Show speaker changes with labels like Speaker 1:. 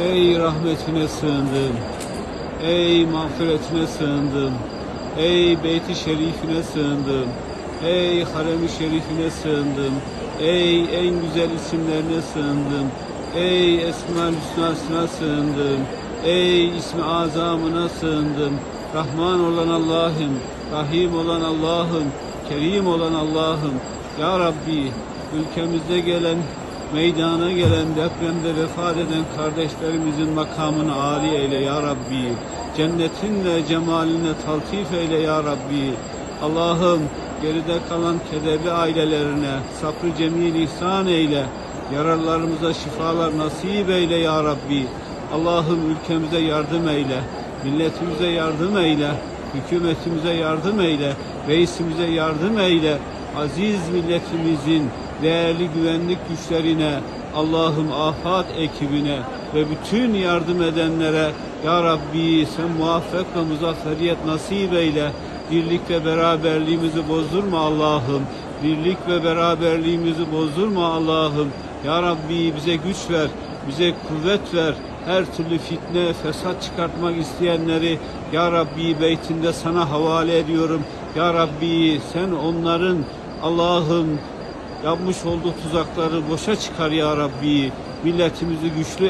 Speaker 1: Ey rahmetine sığındım. Ey mağfiretine sığındım. Ey beyti şerifine sığındım. Ey haremi şerifine sığındım. Ey en güzel isimlerine sığındım. Ey Esma-ül Hüsna'sına sığındım. Ey ismi azamına sığındım. Rahman olan Allah'ım, Rahim olan Allah'ım, Kerim olan Allah'ım. Ya Rabbi ülkemizde gelen meydana gelen depremde vefat eden kardeşlerimizin makamını âli eyle ya Rabbi. Cennetinle cemaline taltif eyle ya Rabbi. Allah'ım geride kalan kederli ailelerine sabrı cemil ihsan eyle. Yaralarımıza şifalar nasip eyle ya Rabbi. Allah'ım ülkemize yardım eyle. Milletimize yardım eyle. Hükümetimize yardım eyle. Reisimize yardım eyle. Aziz milletimizin değerli güvenlik güçlerine, Allah'ım afat ekibine ve bütün yardım edenlere Ya Rabbi sen muvaffak ve muzafferiyet nasip eyle. Birlik ve beraberliğimizi bozdurma Allah'ım. Birlik ve beraberliğimizi bozdurma Allah'ım. Ya Rabbi bize güç ver, bize kuvvet ver. Her türlü fitne, fesat çıkartmak isteyenleri Ya Rabbi beytinde sana havale ediyorum. Ya Rabbi sen onların Allah'ım yapmış olduğu tuzakları boşa çıkar ya Rabbi. Milletimizi güçlü